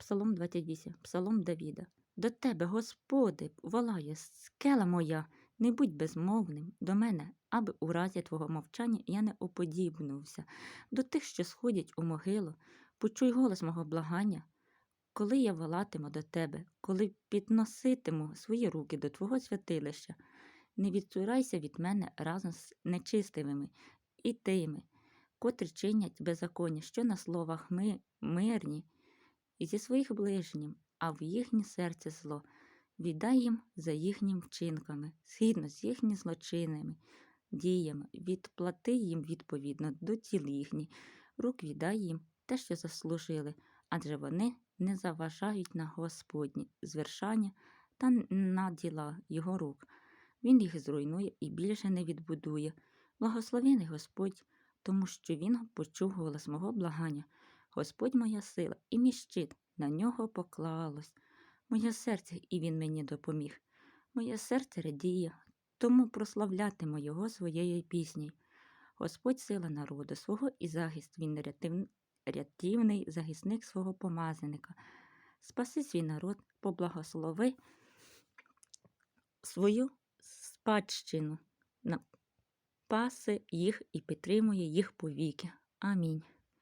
Псалом 28, Псалом Давіда. До тебе, Господи, волає скела моя, не будь безмовним до мене, аби у разі твого мовчання я не уподібнувся. До тих, що сходять у могилу, почуй голос мого благання, коли я волатиму до тебе, коли підноситиму свої руки до твого святилища, не відсурайся від мене разом з нечистивими і тими, котрі чинять беззаконня, що на словах ми мирні, і зі своїх ближнім, а в їхнє серце зло. Віддай їм за їхніми вчинками, згідно з їхніми злочинними діями, відплати їм відповідно до тіл їхніх, рук віддай їм те, що заслужили, адже вони не заважають на Господні звершання та на діла його рук. Він їх зруйнує і більше не відбудує. Благословений Господь, тому що Він почув голос мого благання. Господь моя сила і мій щит, на нього поклалось. Моє серце, і він мені допоміг. Моє серце радіє, тому прославлятиму його своєю піснею. Господь сила народу свого і захист, він рятив... рятівний захисник свого помазаника. Спаси свій народ, поблагослови свою спадщину, напаси їх і підтримує їх повіки. Амінь.